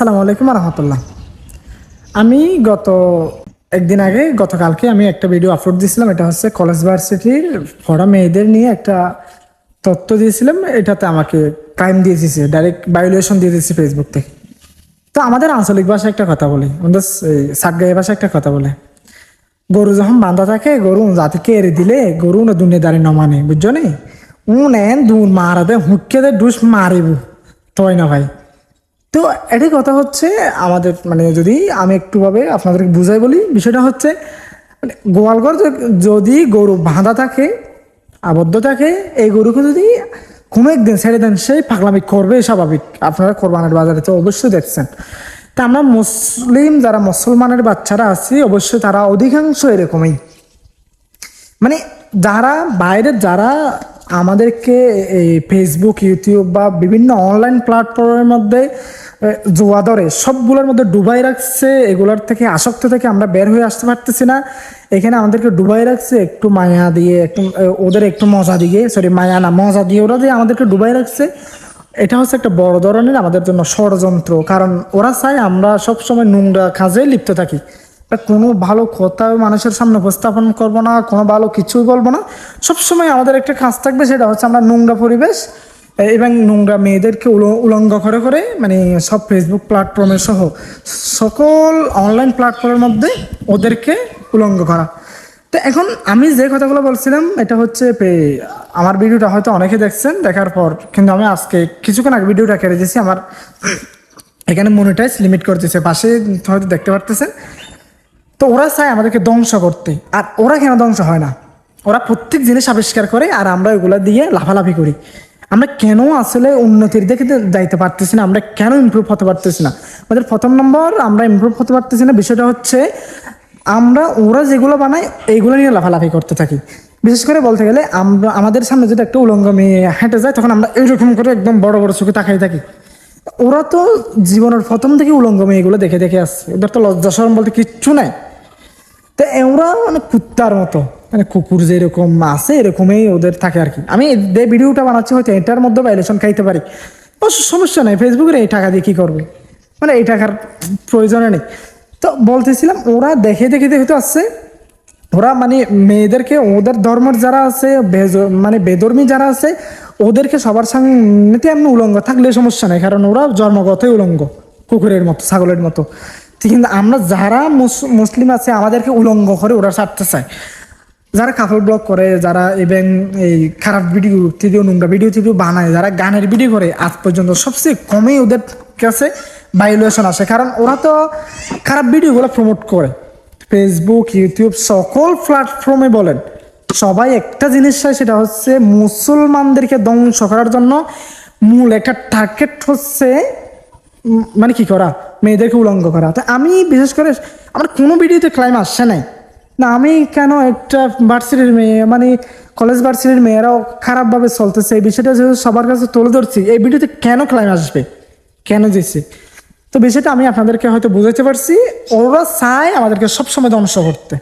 আসসালামু আলাইকুম রহমতুল্লাহ। আমি গত একদিন আগে, গতকালকে আমি একটা ভিডিও আপলোড দিয়েছিলাম, এটা হচ্ছে কলেজ ভার্সিটির পড়া মেয়েদের নিয়ে একটা তথ্য দিয়েছিলাম, এটাতে আমাকে টাইম দিয়ে দিয়েছে ডাইরেক্ট ভায়োলেশন দিয়ে দিয়েছে ফেসবুক থেকে। তো আমাদের আঞ্চলিক ভাষায় একটা কথা বলি, আমাদের সাতগাঁয় ভাষায় একটা কথা বলে। গরু যখন বান্ধা থাকে, গরু জাতিকে এড়ে দিলে গরু না দুনিয়াদারি ন মানে বুঝছ নি? উন এন দূর মারা দে হুটকে দে ডুস মারিব। তয় না ভাই। তো এটাই কথা হচ্ছে, আমাদের মানে যদি আমি একটু ভাবে আপনাদেরকে বুঝাই বলি, বিষয়টা হচ্ছে মানে গোয়ালঘর যদি গরু বাঁধা থাকে, আবদ্ধ থাকে, এই গরুকে যদি কোনো একদিন ছেড়ে দেন সেই পাগলামি করবে স্বাভাবিক। আপনারা কোরবানের বাজারে তো অবশ্যই দেখছেন। তা আমরা মুসলিম যারা মুসলমানের বাচ্চারা আছি, অবশ্যই তারা অধিকাংশ এরকমই। মানে যারা বাইরের, যারা আমাদেরকে এই ফেসবুক ইউটিউব বা বিভিন্ন অনলাইন প্ল্যাটফর্মের মধ্যে জোয়া ধরে, সবগুলোর মধ্যে ডুবাই রাখছে, এগুলোর থেকে, আসক্ত থেকে আমরা বের হয়ে আসতে পারতেছি না। এখানে আমাদেরকে ডুবাই রাখছে, একটু মায়া দিয়ে, একটু ওদের একটু মজা দিয়ে সরি মায়া না, মজা দিয়ে, ওরা দিয়ে আমাদেরকে ডুবাই রাখছে, এটা হচ্ছে একটা বড় ধরনের আমাদের জন্য ষড়যন্ত্র। কারণ ওরা চায় আমরা সবসময় নোংরা কাজে লিপ্ত থাকি। কোনো ভালো কথা মানুষের সামনে উপস্থাপন করব না, কোনো ভালো কিছুই বলব না। সবসময় আমাদের একটা কাজ থাকবে, সেটা হচ্ছে আমরা নোংরা পরিবেশ, এবং নোংরা মেয়েদেরকে উলঙ্গ করে করে মানে সব ফেসবুক প্ল্যাটফর্মে সহ সকল অনলাইন প্ল্যাটফর্মের মধ্যে ওদেরকে উলঙ্গ করা। তো এখন আমি যে কথাগুলো বলছিলাম, এটা হচ্ছে আমার ভিডিওটা হয়তো অনেকে দেখছেন, দেখার পর, কিন্তু আমি আজকে কিছুক্ষণ আগে ভিডিওটা কেটে দিয়েছি, আমার এখানে মনিটাইজ লিমিট করতেছে পাশে হয়তো দেখতে পারতেছেন। তো ওরা চায় আমাদেরকে ধ্বংস করতে। আর ওরা কেন ধ্বংস হয় না? ওরা প্রত্যেক জিনিস আবিষ্কার করে আর আমরা ওগুলো দিয়ে লাফালাফি করি। আমরা কেন আসলে উন্নতির দিকে যাইতে পারতেছি না? আমরা কেন ইমপ্রুভ হতে পারতেছি না? আমাদের প্রথম নম্বর, আমরা ইমপ্রুভ হতে পারতেছি না। বিষয়টা হচ্ছে, আমরা, ওরা যেগুলো বানায়, এইগুলো নিয়ে লাফালাফি করতে থাকি। বিশেষ করে বলতে গেলে, আমরা, আমাদের সামনে যদি একটা উলঙ্গ মেয়ে হেঁটে যায়, তখন আমরা এইরকম করে একদম বড় বড় চোখে তাকাই থাকি। ওরা তো জীবনের প্রথম থেকে উলঙ্গ মেয়েগুলো দেখে দেখে আসছে। ওদের তো লজ্জা বলতে কিচ্ছু নাই। তো ওরা মানে কুত্তার মতো। মানে কুকুর যেরকম আছে, এরকমই ওদের থাকে আর কি। আমি যে ভিডিওটা বানাচ্ছি, হয়তো এটার মধ্যে ভাইলেশন খাইতে পারি। অবশ্য সমস্যা নেই ফেসবুকের এই টাকা দিয়ে কী করবে? মানে এই টাকার প্রয়োজনে নেই। তো বলতেছিলাম, ওরা দেখে দেখে দেখে তো আসছে, ওরা মানে মেয়েদেরকে, ওদের ধর্মের যারা আছে মানে বেধর্মী যারা আছে, ওদেরকে সবার সামনে এমনি উলঙ্গ থাকলে সমস্যা নেই, কারণ ওরা জন্মগতই উলঙ্গ। কুকুরের মতো, ছাগলের মতো। কিন্তু আমরা যারা মুসলিম আছে, আমাদেরকে উলঙ্গ করে ওরা ছাড়তে চায়। যারা কাপড় ব্লগ করে, যারা ইভেন এই খারাপ ভিডিও টিডিও নোংরা ভিডিও টিডিও বানায়, যারা গানের ভিডিও করে, আজ পর্যন্ত সবচেয়ে কমই ওদের কাছে ভাইলেশন আসে। কারণ ওরা তো খারাপ ভিডিওগুলো প্রমোট করে। ফেসবুক ইউটিউব সকল প্ল্যাটফর্মে বলেন, সবাই একটা জিনিস চায়, সেটা হচ্ছে মুসলমানদেরকে ধ্বংস করার জন্য মূল একটা টার্গেট হচ্ছে মানে কি করা? মেয়েদেরকে উলঙ্গ করা। তো আমি, বিশেষ করে, আমার কোনো ভিডিওতে ক্লাইম আসছে নাই। না, আমি কেন একটা ভার্সিটির মেয়ে মানে কলেজ ভার্সিটির মেয়েরাও খারাপভাবে চলতেছে? এই বিষয়টা যেহেতু সবার কাছে তুলে ধরছি, এই ভিডিওতে কেন ক্লাইম আসবে? কেন দিচ্ছে তো বিষয়টা আমি আপনাদেরকে হয়তো বুঝাতে পারছি। ওরা চায় আমাদেরকে সবসময় ধ্বংস করতে।